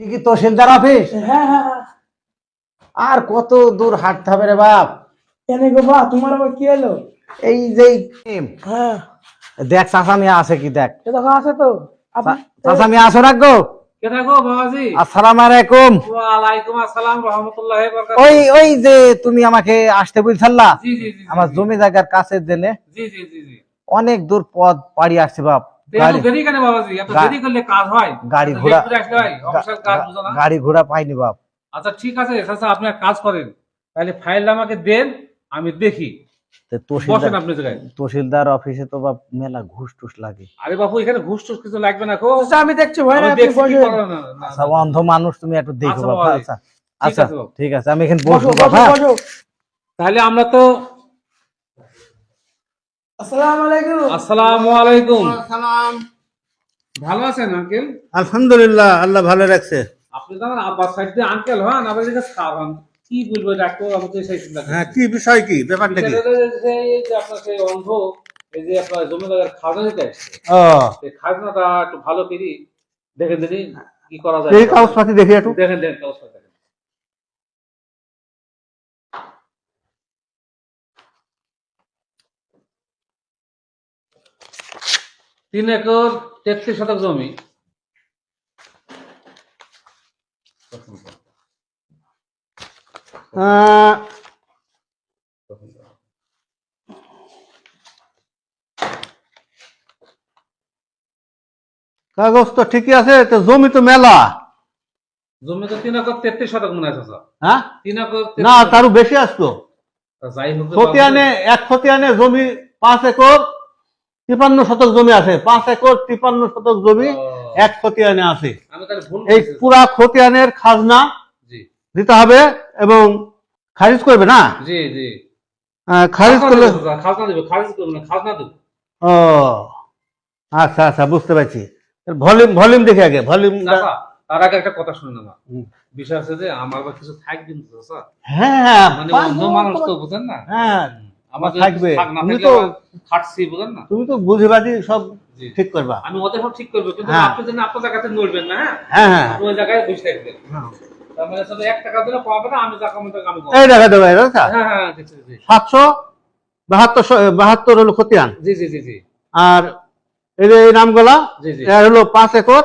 কি কি তহসিলদার অফিস? হ্যাঁ হ্যাঁ হ্যাঁ। আর কত দূর হাঁটতে হবে রে বাপ? কেন গো বা তোমার আবার কি এলো এই যে হ্যাঁ। দেখ চাষা মিয়া আছে কি দেখ? দেখো আছে তো। আপনি- মিয়া আসো রাখো কে থাকো বাবাজি? আসসালাম আলাইকুম। ওয়ালাইকুম আসসালাম রহমতুল্লাহ ওই ওই যে তুমি আমাকে আসতে বলছাল্লা জি জি জি আমার জমি জায়গার কাছে দিলে। জি জি জি জি। অনেক দূর পথ পাড়ি আসছে বাপ। গাড়ি হয়। ঘোড়া- late করে আসলে হয়? অফিসের কাজ বুঝো না। গাড়ি ঘোড়া পাইনি বাপ। আচ্ছা ঠিক আছে চাচা আপনি এক কাজ করেন। তাহলে ফাইলটা আমাকে দেন আমি দেখি। তো তহসিলদার অফিসে তো বাপ মেলা ঘুষ টুস লাগে। আরে বাপু এখানে ঘুষ টুস কিছু লাগবে না কো আচ্ছা, আমি দেখছি না, আচ্ছা। অন্ধ মানুষ তুমি একটু দেখো আচ্ছা, বাবা আচ্ছা ঠিক আচ্ছা আছে ঠিক আছে আমি এখানে বসবো বসো বাবা বসো। তাহলে আমরা তো আসসালামু আলাইকুম। ভালো আছেন আঙ্কেল? আলহামদুলিল্লাহ আল্লাহ ভালো রাখছে। আপনি তো আব্বার সাইড দিয়ে আঙ্কেল হন আবার এদিকে স্যার হন কি বলব ডাক্তার আমি সেই চিন্তা হ্যাঁ কি বিষয় কি? ব্যাপারটা কি? বিষয়টা হচ্ছে যে এই যে আপনার সেই অন্ধ এই যে আপনার জমি জায়গার খাজনা দিতে আসছে ও। এই খাজনাটা একটু ভালো করি। দেখে দিনি কি করা যায়। এই কাগজপাতি দেখি একটু। দেখেন দেখেন কাগজপত্র দেখেন তিন একর তেত্রিশ শতক জমি। কাগজ তো ঠিকই আছে তো জমি তো মেলা। জমি তো তিন একর তেত্রিশ শতক মনে আছে হ্যাঁ? তিন একর না 33 তারও বেশি আসতো যাই হোক খতিয়ানে এক খতিয়ানে জমি পাঁচ একর তিপান্ন শতক জমি আছে পাঁচ একর তিপান্ন শতক জমি এক খতিয়ানে আছে। এই পুরা খতিয়ানের খাজনা দিতে হবে এবং খারিজ করবে না? খারিজ করলে ও আচ্ছা আচ্ছা বুঝতে পারছি। ভলিউম ভলিউম দেখে আগে ভলিউম তার আগে একটা কথা শুনে না বিষয় আছে যে আমার কিছু থাকবে না হ্যাঁ মানে অন্ধ মানুষ তো বুঝেন না। হ্যাঁ আমার থাকবে। তুমি তো- খাটছি বুঝেন না? তুমি তো বুঝিবাজি সব ঠিক করবা। আমি ওদের সব ঠিক করব কিন্তু হ্যাঁ। আপনি যেন আপনার জায়গাতে নড়বেন না হ্যাঁ? হ্যাঁ হ্যাঁ। ওই জায়গায় বসে থাকবেন। আর এই যে এই নামগুলা জি জি। হলো পাঁচ একর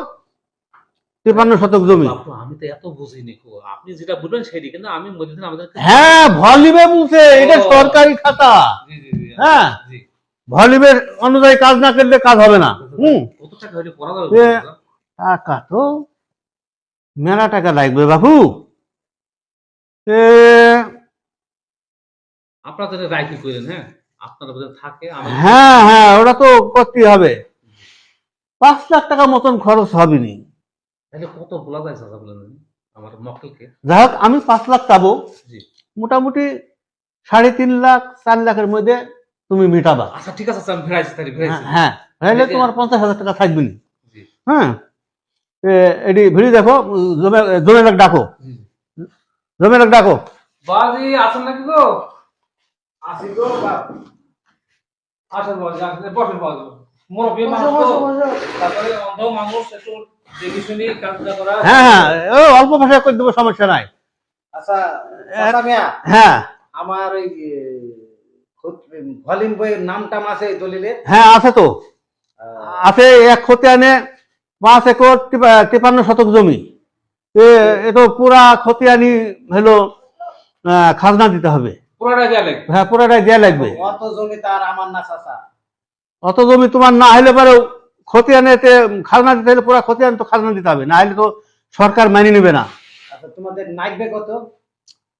তিপান্ন শতক জমি। আমি তো এত বুঝিনি আপনি যেটা বলবেন সেটি কিন্তু আমি আমাদের হ্যাঁ ভলিউমে বলছে এটা সরকারি খাতা। হ্যাঁ ভলিউমের অনুযায়ী কাজ না করলে কাজ হবে না। হুম। কত টাকা হলে পড়া যাবে টাকা তো মেলা টাকা লাগবে বাবু এ, করেন হ্যাঁ? আপনারা বোধহয় থাকে হ্যাঁ হ্যাঁ ওটা তো করতেই হবে। পাঁচ লাখ টাকা মতন খরচ হবে নি তাহলে কত বলা যায় চাচা বলেন আমার মক্কেলকে? যাই হোক আমি পাঁচ লাখ পাবো জি। মোটামুটি সাড়ে তিন লাখ চার লাখের মধ্যে তুমি মিটাবা। আচ্ছা ঠিক আছে আমি ফেরাইছি তাহলে ফেরাইছি। হ্যাঁ নাহলে তোমার পঞ্চাশ হাজার টাকা থাকবে না। হ্যাঁ? এটি ভিড়ি দেখো জমে জমে লোক ডাকো। জমে লোক ডাকো। বাজি আছেন নাকি গো? আসি গো আসেন বাজি আসেন বসেন বাজি। মুরব্বী মানুষ বসো তো বসো তারপরে অন্ধ মানুষ একটু দেখে শুনি কাজটা করা হ্যাঁ হ্যাঁ ও অল্প ভাষায় করে দেবো সমস্যা নাই। আচ্ছা চাচা মিয়া। হ্যাঁ আমার ওই ভলিম বইয়ের নাম টাম আছে এই দলিলের হ্যাঁ আছে তো আছে এক খতিয়ানে পাঁচ একর তিপান্ন শতক জমি। এ এ তো পুরা খতিয়ানি হলো আহ, খাজনা দিতে হবে। পুরোটা গেলে হ্যাঁ পুরাটাই দেয়া লাগবে। অত জমি তার আমার না চাচা অত জমি তোমার না হলে পরে খতিয়ানেতে খাজনা দিতে হলে পুরা খতিয়ান তো খাজনা দিতে হবে না হলে তো সরকার মেনে নেবে না। আচ্ছা তোমাদের নাইবে কত?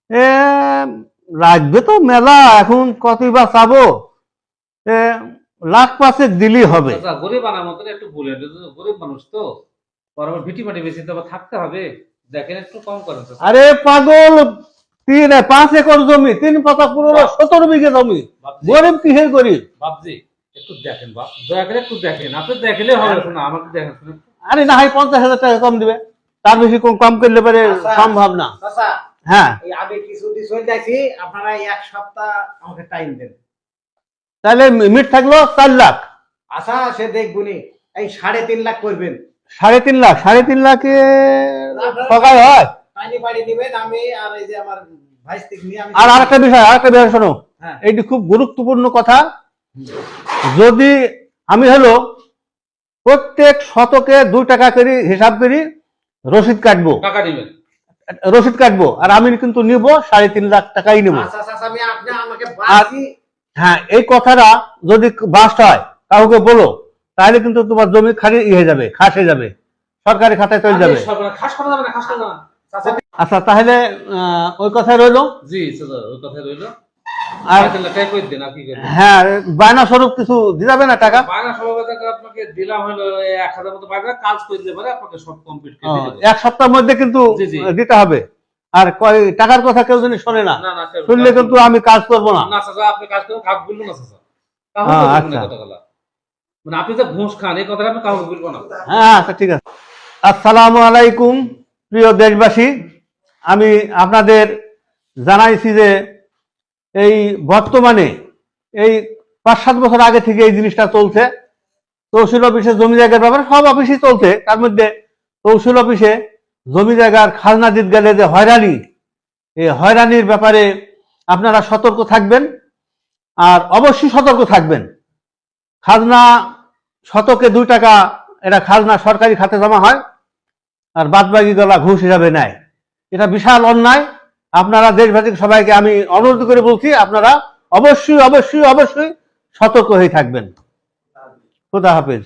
এ লাগবে তো মেলা এখন কতই বা চাবো? এ লাখ পাঁচেক দিলেই হবে। আচ্ছা গরিব আনার মতন একটু বলেন গরিব মানুষ তো। বরাবর ভিটি মাটি বেশি তো থাকতে হবে। দেখেন একটু কম করেন আরে পাগল তিন পাঁচ একর জমি তিন পাতা পুরো সতেরো বিঘে জমি। গরিব কিসের গরিব? বাপজি। একটু দেখেন বাপ দয়া করে একটু দেখেন। আপনি দেখলে হবে শোনা আমাকে দেখেন। শুনে আরে না হয় পঞ্চাশ হাজার টাকা কম দিবে। তার বেশি কম কম করলে পারে আচ্ছা। সম্ভব না। হ্যাঁ। এই আমি কিছুদিন চলে যাচ্ছি আপনারা এক সপ্তাহ আমাকে টাইম দেন। তাহলে মিট থাকল চার লাখ। আচ্ছা সে দেখবুনি এই সাড়ে তিন লাখ করবেন। সাড়ে তিন লাখ সাড়ে তিন লাখে ঠকাই হয়। পানি পানি দিবেন আমি আর এই যে আমার নিয়ে আর আরেকটা বিষয় আরেকটা বিষয় শোনো। হ্যাঁ। এইটি খুব গুরুত্বপূর্ণ কথা। যদি আমি হলো প্রত্যেক শতকে দুই টাকা করে হিসাব করি রসিদ কাটবো। রসিদ কাটবো। আর আমি কিন্তু নিব সাড়ে তিন লাখ টাকাই নেব। আচ্ছা আচ্ছা আচ্ছা, হ্যাঁ এই কথাটা যদি বাস্ট হয় কাউকে বলো তাহলে কিন্তু তোমার জমি খালি ইয়ে হয়ে যাবে খাস হয়ে যাবে। সরকারি খাতায় চলে যাবে। আচ্ছা তাহলে ওই কথাই রইল। জি ওই কথা রইল। আর হ্যাঁ বায়না স্বরূপ কিছু দিয়ে যাবে না টাকা? বায়না সভাপতি আপনাকে দিলাম হলো এক হাজার মতো বায়না কাজ করে দিতে পারে আপনাকে সব কমপ্লিট করে ও, দিয়ে দেবো। এক সপ্তাহের মধ্যে কিন্তু জি, জি। দিতে হবে। আর টাকার কথা কেউ যদি শোনে না না না কেউ- শুনলে কিন্তু আমি কাজ করব না। না চাচা আপনি কাজ করুন কাউকে বলব না চাচা। কাউকে বলব না আচ্ছা। মানে আপনি যে ঘুষ খান এই কথাটা আমি কাউকে বলব না। হ্যাঁ আচ্ছা ঠিক আছে। আসসালামু আলাইকুম প্রিয় দেশবাসী। আমি আপনাদের জানাইছি যে এই বর্তমানে এই পাঁচ সাত বছর আগে থেকে এই জিনিসটা চলছে। তহসিল অফিসে জমি জায়গার ব্যাপারে সব অফিসই চলছে। তার মধ্যে তহসিল অফিসে জমি জায়গার খাজনা দিতে গেলে যে হয়রানি, এই হয়রানির ব্যাপারে আপনারা সতর্ক থাকবেন আর অবশ্যই সতর্ক থাকবেন। খাজনা শতকে দুই টাকা, এটা খাজনা সরকারি খাতে জমা হয় আর বাদ বাকি গলা ঘুষ হিসাবে নেয়। এটা বিশাল অন্যায়। আপনারা দেশবাসী সবাইকে আমি অনুরোধ করে বলছি, আপনারা অবশ্যই অবশ্যই অবশ্যই সতর্ক হয়ে থাকবেন। খোদা হাফেজ।